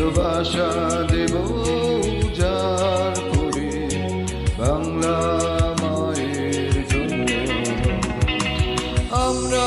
ভালোবাসা দেব যার করে বাংলা মায়ের জন্য। আমরা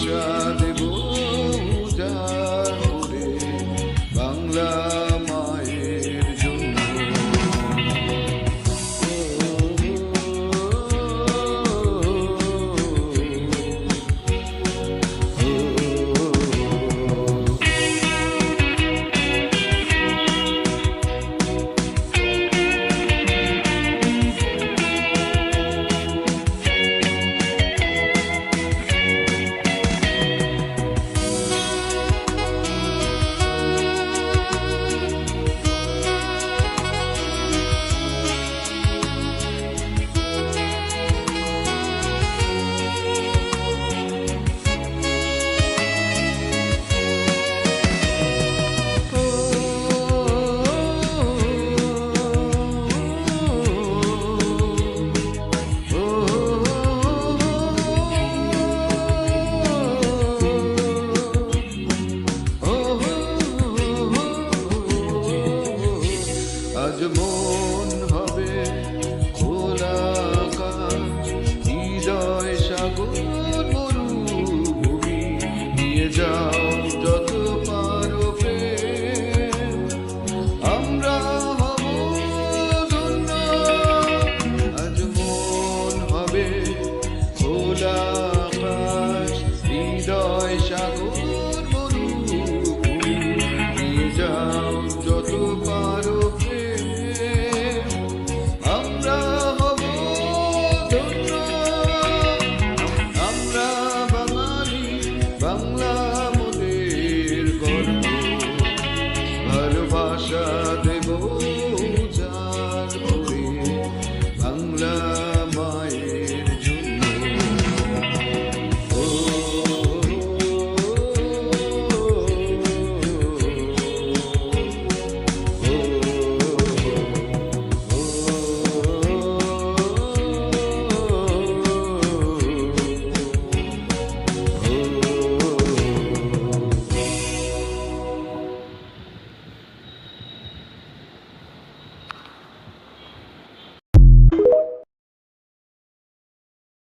judge. embaixador.